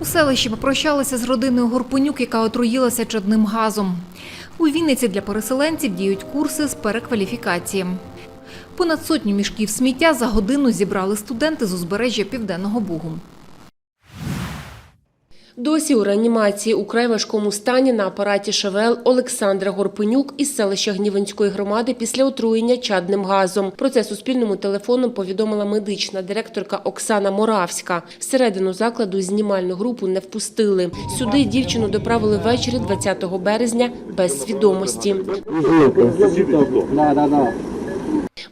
У селищі попрощалися з родиною Горпунюк, яка отруїлася чадним газом. У Вінниці для переселенців діють курси з перекваліфікації. Понад сотню мішків сміття за годину зібрали студенти з узбережжя Південного Бугу. Досі у реанімації у край важкому стані на апараті ШВЛ Олександра Горпенюк із селища Гнівенської громади після отруєння чадним газом. Про це Суспільному телефоном повідомила медична директорка Оксана Моравська. Всередину закладу знімальну групу не впустили. Сюди дівчину доправили ввечері 20 березня без свідомості.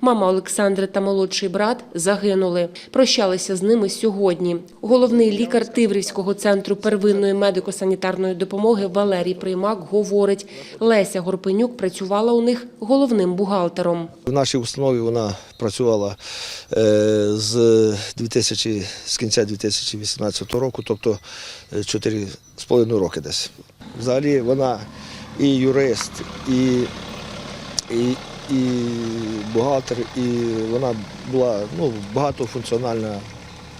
Мама Олександри та молодший брат загинули. Прощалися з ними сьогодні. Головний лікар Тиврівського центру первинної медико-санітарної допомоги Валерій Приймак говорить, Леся Горпенюк працювала у них головним бухгалтером. В нашій установі вона працювала е, з 2000, з кінця 2018 року, тобто 4,5 роки десь. Взагалі вона і юрист, і, і, і бухгалтер, і вона була ну, багатофункціональна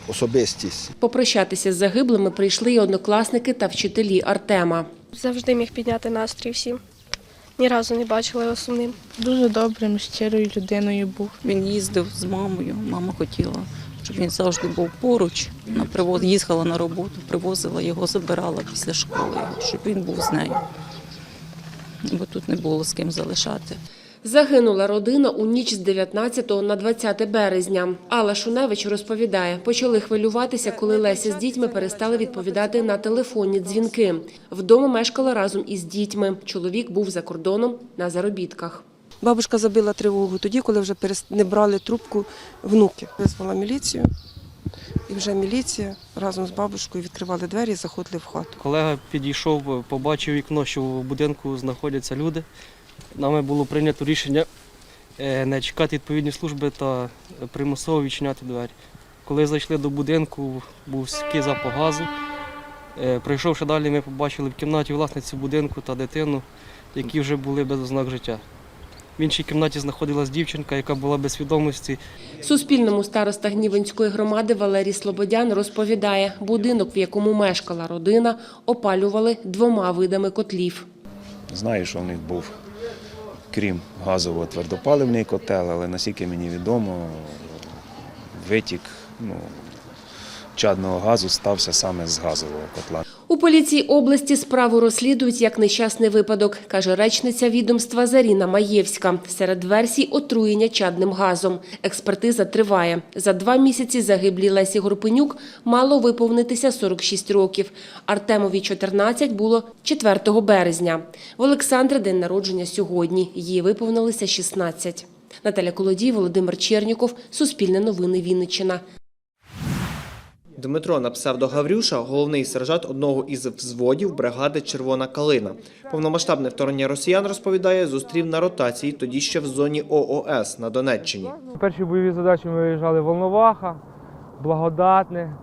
особистість. Попрощатися з загиблими прийшли й однокласники та вчителі Артема. Завжди міг підняти настрій всім. Ні разу не бачила його сумним. Дуже добрим, щирою людиною був. Він їздив з мамою. Мама хотіла, щоб він завжди був поруч. Привоз... їхала на роботу, привозила його, забирала після школи, щоб він був з нею. Бо тут не було з ким залишати. Загинула родина у ніч з 19 на 20 березня. Алла Шуневич розповідає, почали хвилюватися, коли Леся з дітьми перестали відповідати на телефонні дзвінки. Вдома мешкала разом із дітьми. Чоловік був за кордоном на заробітках. Бабушка забила тривогу тоді, коли вже не брали трубку внуки. Визвала міліцію, і вже міліція разом з бабушкою відкривали двері і заходили в хату. Колега підійшов, побачив вікно, що в будинку знаходяться люди. Нами було прийнято рішення е, не чекати відповідні служби та примусово відчиняти двері. Коли зайшли до будинку, був сякий запах газу. Е, Прийшовши далі, ми побачили в кімнаті власницю будинку та дитину, які вже були без ознак життя. В іншій кімнаті знаходилась дівчинка, яка була без свідомості. Суспільному староста Гнівенської громади Валерій Слободян розповідає, будинок, в якому мешкала родина, опалювали двома видами котлів. Знаю, що в них був, крім газового твердопаливний котел, але наскільки мені відомо, витік ну, чадного газу стався саме з газового котла. У поліції області справу розслідують як нещасний випадок, каже речниця відомства Заріна Маєвська. Серед версій отруєння чадним газом. Експертиза триває. За два місяці загиблій Лесі Горпенюк мало виповнитися 46 років. Артемові 14 було 4 березня. В Олександра день народження сьогодні. Їй виповнилося 16. Наталя Колодій, Володимир Черніков, Суспільне новини Вінниччина. Дмитро на псевдо Гаврюша – головний сержант одного із взводів бригади Червона калина. Повномасштабне вторгнення росіян розповідає, зустрів на ротації тоді ще в зоні ООС на Донеччині. Перші бойові задачі ми виїжджали Волноваха, Благодатне,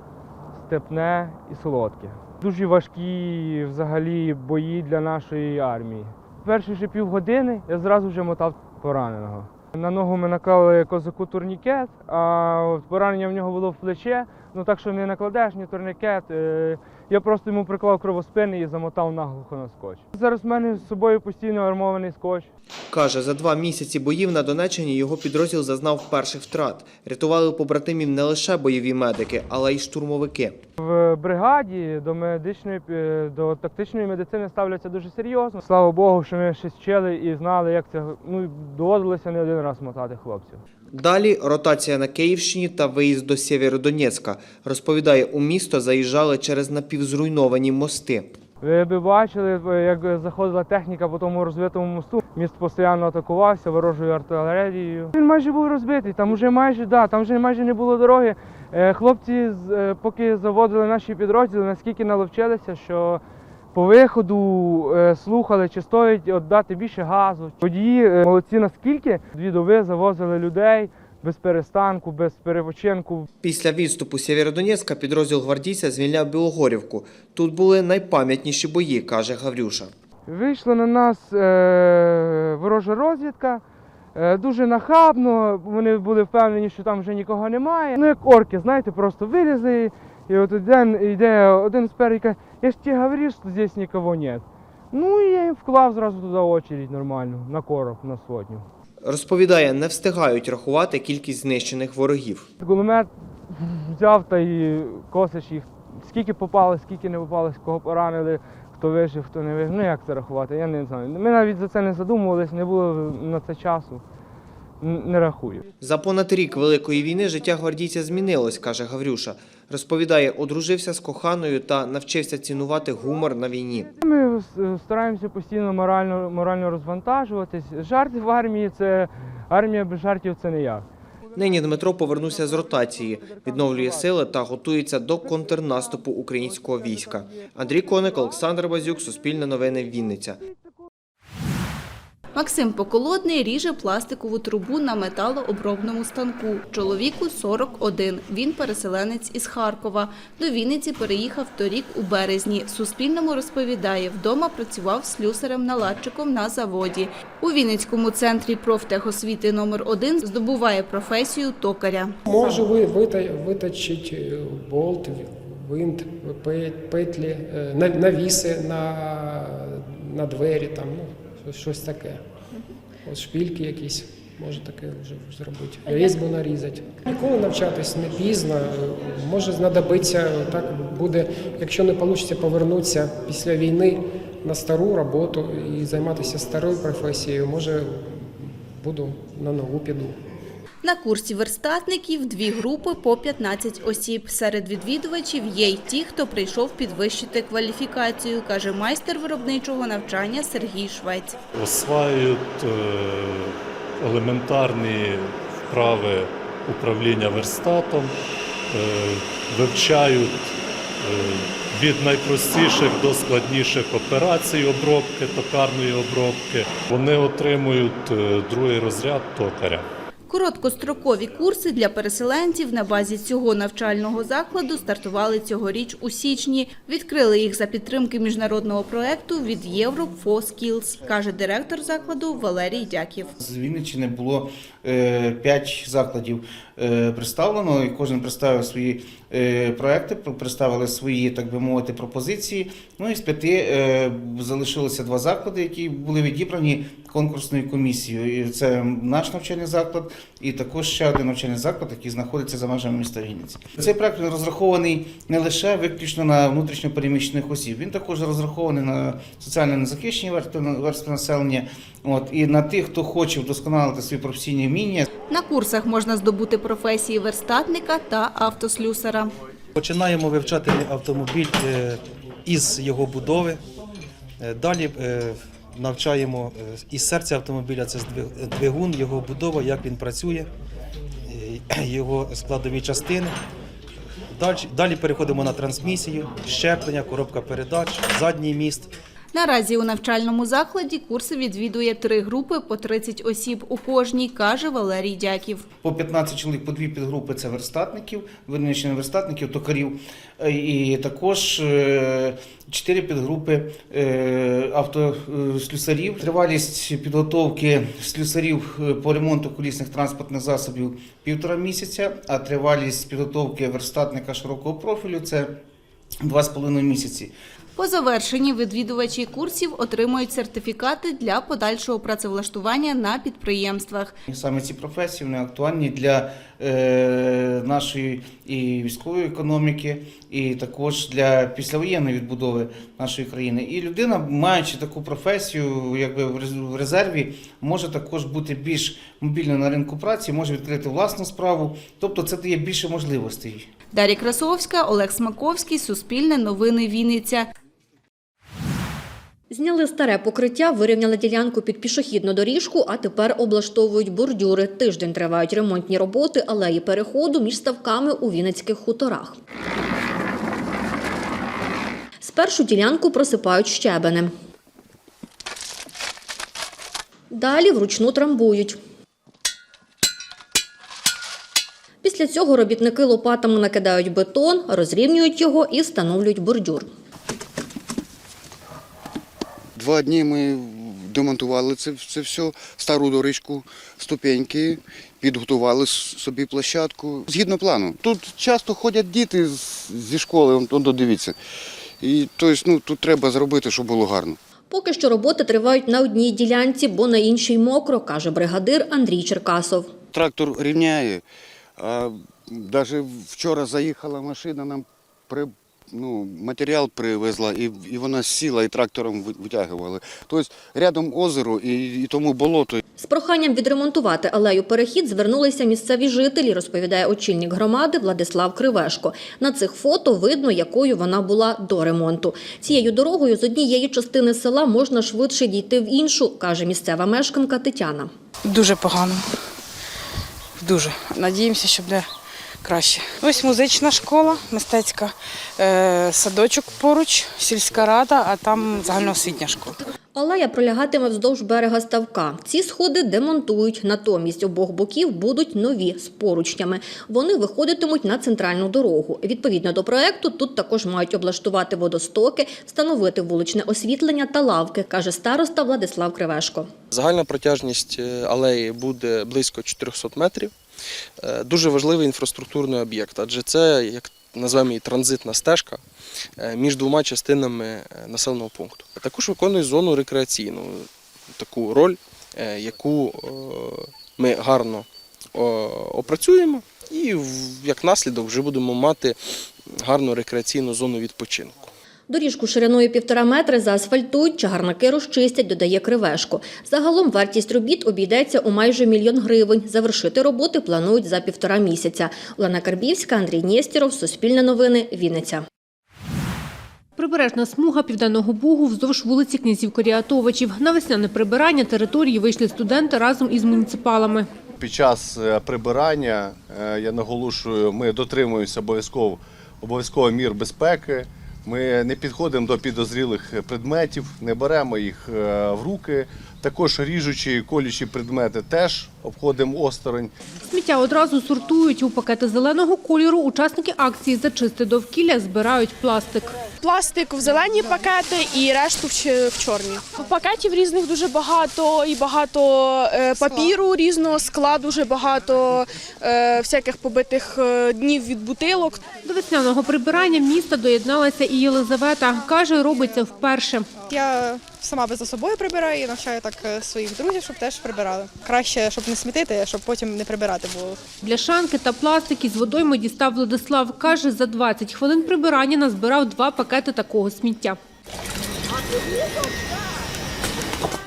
Степне і Солодке. Дуже важкі взагалі бої для нашої армії. Перші ще півгодини я зразу вже мотав пораненого. На ногу ми наклали козаку турнікет, а поранення в нього було в плече. Ну так що не накладеш ні турнікет. Я просто йому приклав кровоспини і замотав наглухо на скотч. Зараз в мене з собою постійно армований скотч. Каже, за два місяці боїв на Донеччині його підрозділ зазнав перших втрат. Рятували побратимів не лише бойові медики, але й штурмовики. В бригаді до медичної е, до тактичної медицини ставляться дуже серйозно. Слава Богу, що ми щось вчили і знали, як це ну доводилося не один раз мотати хлопців. Далі ротація на Київщині та виїзд до Сєвєродонецька. Розповідає, у місто заїжджали через напівзруйновані мости. Ви б бачили, е, як заходила техніка по тому розбитому мосту. Міст постійно атакувався ворожою артилерією. Він майже був розбитий. Там вже майже да, там вже майже не було дороги. Е, Хлопці, е, поки заводили наші підрозділи, наскільки наловчилися, що по виходу е, слухали, чи стоїть віддати більше газу. Водії е, молодці наскільки дві доби завозили людей без перестанку, без перепочинку. Після відступу Сєвєродонецька підрозділ гвардійця звільняв Білогорівку. Тут були найпам'ятніші бої, каже Гаврюша. Вийшла на нас е, ворожа розвідка. Е, дуже нахабно. Вони були впевнені, що там вже нікого немає. Ну, як орки, знаєте, просто вилізли І от один йде один спереду і каже, я ж тебе говорив, що здесь нікого нет. Ну і я їм вклав зразу туди очередь нормальну, на короб, на сотню. Розповідає, не встигають рахувати кількість знищених ворогів. Кулемет взяв та і косиш їх. Скільки попали, скільки не попали, кого поранили, хто вижив, хто не вижив. Ну як це рахувати? Я не знаю. Ми навіть за це не задумувались, не було на це часу. Не рахую. За понад рік Великої війни життя гвардійця змінилось, каже Гаврюша. Розповідає, одружився з коханою та навчився цінувати гумор на війні. Ми стараємося постійно морально, морально розвантажуватись. Жарти в армії це армія без жартів це не як. Нині Дмитро повернувся з ротації, відновлює сили та готується до контрнаступу українського війська. Андрій Коник, Олександр Базюк, Суспільне новини, Вінниця. Максим Поколодний ріже пластикову трубу на металообробному станку. Чоловіку 41. Він переселенець із Харкова. До Вінниці переїхав торік у березні. Суспільному розповідає, вдома працював слюсарем-наладчиком на заводі. У Вінницькому центрі профтехосвіти номер 1 здобуває професію токаря. Можу виточити е, болт, винт, петлі, е, на- навіси на, на двері, там, ну, щось- таке. От шпільки якісь, може таке вже зробити. Різьбу нарізати. Ніколи навчатись не пізно. Може знадобиться, так буде, якщо не вийде повернутися після війни на стару роботу і займатися старою професією, може буду на нову піду. На курсі верстатників дві групи по 15 осіб. Серед відвідувачів є й ті, хто прийшов підвищити кваліфікацію, каже майстер виробничого навчання Сергій Швець. осваюють е, елементарні вправи управління верстатом, е, вивчають е, від найпростіших до складніших операцій обробки, токарної обробки. Вони отримують другий розряд токаря. Короткострокові курси для переселенців на базі цього навчального закладу стартували цьогоріч у січні. Відкрили їх за підтримки міжнародного проекту від Europe for Skills, каже директор закладу Валерій Дяків. З Вінниччини було е, п'ять закладів е, представлено, і кожен представив свої е, проекти, пр- представили свої, так би мовити, пропозиції. Ну і з п'яти залишилося два заклади, які були відібрані конкурсною комісією. І це наш навчальний заклад, і також ще один навчальний заклад, який знаходиться за межами міста Вінниці. Цей проект розрахований не лише виключно на внутрішньо переміщених осіб, він також розрахований на соціально незахищені верстви, населення. От і на тих, хто хоче вдосконалити свої професійні вміння. На курсах можна здобути професії верстатника та автослюсара. Починаємо вивчати автомобіль е, із його будови. Е, Далі е, навчаємо е, із серця автомобіля, це здвиг- двигун, його будова, як він працює, е, його складові частини. Далі переходимо на трансмісію, щеплення, коробка передач, задній міст. Наразі у навчальному закладі курси відвідує три групи по 30 осіб у кожній, каже Валерій Дяків. По 15 чоловік, по дві підгрупи це верстатників, визначені верстатників, токарів. Е, І також е, чотири підгрупи е, автослюсарів. Тривалість підготовки слюсарів по ремонту колісних транспортних засобів півтора місяця, а тривалість підготовки верстатника широкого профілю це два з половиною місяці. По завершенні відвідувачі курсів отримують сертифікати для подальшого працевлаштування на підприємствах. Саме ці професії вони актуальні для е, нашої і військової економіки, і також для післявоєнної відбудови нашої країни. І людина, маючи таку професію, якби в рез- в резерві, може також бути більш мобільною на ринку праці, може відкрити власну справу. Тобто це дає більше можливостей. Дар'я Красовська, Олег Смаковський, Суспільне новини Вінниця. Зняли старе покриття, вирівняли ділянку під пішохідну доріжку, а тепер облаштовують бордюри. Тиждень тривають ремонтні роботи алеї переходу між ставками у Вінницьких хуторах. Спершу ділянку просипають щебенем. Далі вручну трамбують. Після цього робітники лопатами накидають бетон, розрівнюють його і встановлюють бордюр. Два дні ми демонтували це, це все, стару дорожку, ступеньки, підготували собі площадку. Згідно плану. Тут часто ходять діти зі школи, он, он, дивіться. І тобто, ну, тут треба зробити, щоб було гарно. Поки що роботи тривають на одній ділянці, бо на іншій мокро, каже бригадир Андрій Черкасов. Трактор рівняє. А навіть вчора заїхала машина, нам при, ну, матеріал привезла, і, і вона сіла і трактором витягували. Тобто рядом озеро і, і тому болото. З проханням відремонтувати алею перехід звернулися місцеві жителі, розповідає очільник громади Владислав Кривешко. На цих фото видно, якою вона була до ремонту. Цією дорогою з однієї частини села можна швидше дійти в іншу, каже місцева мешканка Тетяна. Дуже погано. Дуже. Надіємося, що буде краще. Ось музична школа, мистецька е, садочок поруч, сільська рада, а там загальноосвітня школа. Алея пролягатиме вздовж берега ставка. Ці сходи демонтують. Натомість обох боків будуть нові з поручнями. Вони виходитимуть на центральну дорогу. Відповідно до проекту, тут також мають облаштувати водостоки, встановити вуличне освітлення та лавки, каже староста Владислав Кривешко. Загальна протяжність е, алеї буде близько 400 метрів. Е, Дуже важливий інфраструктурний об'єкт, адже це, як назвемо її транзитна стежка е, між двома частинами е, населеного пункту. Також виконує зону рекреаційну, таку роль, яку ми гарно опрацюємо і як наслідок вже будемо мати гарну рекреаційну зону відпочинку. Доріжку шириною півтора метри заасфальтують, чагарники розчистять, додає Кривешко. Загалом вартість робіт обійдеться у майже мільйон гривень. Завершити роботи планують за півтора місяця. Олена Карбівська, Андрій Нєстєров, Суспільне новини, Вінниця. Прибережна смуга Південного Бугу вздовж вулиці князів Коріатовичів. На весняне прибирання території вийшли студенти разом із муніципалами. Під час е, прибирання, е, я наголошую, ми дотримуємося обов'язково обов'язково мір безпеки. Ми не підходимо до підозрілих предметів, не беремо їх е, в руки. Також ріжучі і колючі предмети теж обходимо осторонь. Сміття одразу сортують у пакети зеленого кольору. Учасники акції «Зачисти довкілля» збирають пластик. Пластик в зелені пакети і решту в в чорні. Пакетів різних дуже багато, і багато е, папіру різного скла, дуже багато е, всяких побитих е, днів від бутилок. До весняного прибирання міста доєдналася і Єлизавета. Каже, робить це вперше. Я сама би за собою прибираю і навчаю так е, своїх друзів, щоб теж прибирали. Краще, щоб не смітити, а щоб потім не прибирати було. Бляшанки та пластик із водойми дістав Владислав. Каже, за 20 хвилин прибирання назбирав два пакети такого сміття.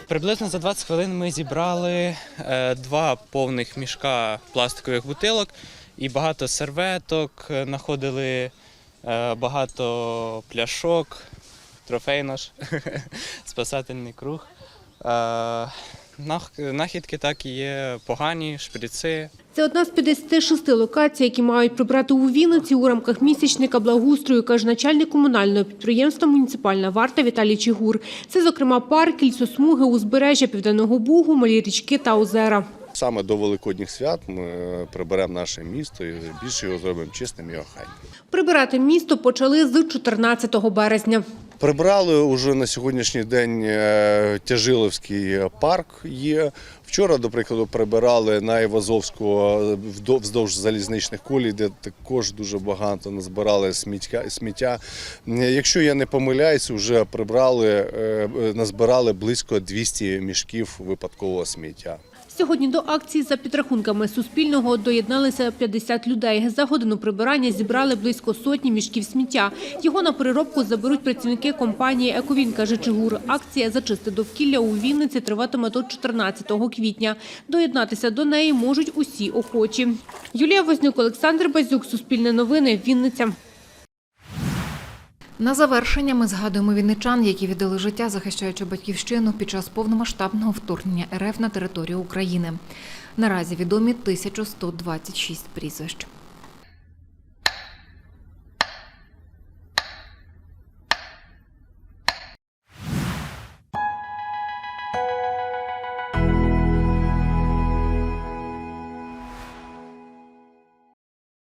Приблизно за 20 хвилин ми зібрали е, два повних мішка пластикових бутилок і багато серветок, е, знаходили багато пляшок, трофей наш, спасательний круг. Е, Нахідки так і є погані, шприци. Це одна з 56 локацій, які мають прибрати у Вінниці у рамках місячника благоустрою, каже начальник комунального підприємства «Муніципальна варта» Віталій Чигур. Це, зокрема, парк, лісосмуги, узбережжя Південного Бугу, малі річки та озера. Саме до Великодніх свят ми е, приберемо наше місто і більше його зробимо чистим і охайним. Прибирати місто почали з 14 березня. Прибрали уже на сьогоднішній день е, Тяжиловський парк є. Вчора, до прикладу, прибирали на Івазовського е, вздовж залізничних колій, де також дуже багато назбирали сміття. Якщо я не помиляюсь, вже прибрали, е, назбирали близько 200 мішків випадкового сміття. Сьогодні до акції за підрахунками Суспільного доєдналися 50 людей. За годину прибирання зібрали близько сотні мішків сміття. Його на переробку заберуть працівники компанії «Ековін», каже Чигур. Акція «Зачисти довкілля» у Вінниці триватиме до 14 квітня. Доєднатися до неї можуть усі охочі. Юлія Вознюк, Олександр Базюк, Суспільне новини, Вінниця. На завершення ми згадуємо вінничан, які віддали життя, захищаючи батьківщину під час повномасштабного вторгнення РФ на територію України. Наразі відомі 1126 прізвищ.